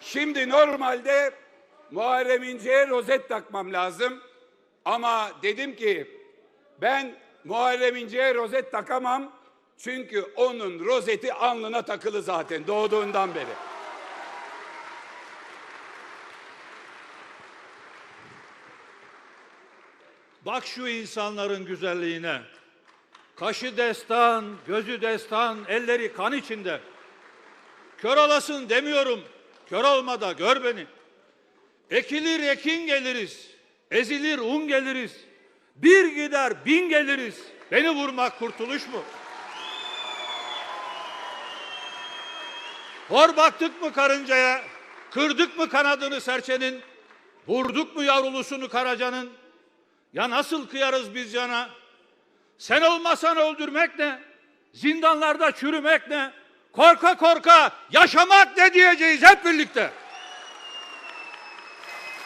Şimdi normalde Muharrem İnce'ye rozet takmam lazım. Ama dedim ki ben Muharrem İnce'ye rozet takamam. Çünkü onun rozeti alnına takılı zaten doğduğundan beri. Bak şu insanların güzelliğine. Kaşı destan, gözü destan, elleri kan içinde. Kör olasın demiyorum. Kör olma da gör beni. Ekilir ekin geliriz. Ezilir un geliriz. Bir gider bin geliriz. Beni vurmak kurtuluş mu? Hor baktık mı karıncaya? Kırdık mı kanadını serçenin? Vurduk mu yavrulusunu karacanın? Ya nasıl kıyarız biz cana? Sen olmasan öldürmek ne? Zindanlarda çürümek ne? Korka korka yaşamak ne diyeceğiz hep birlikte?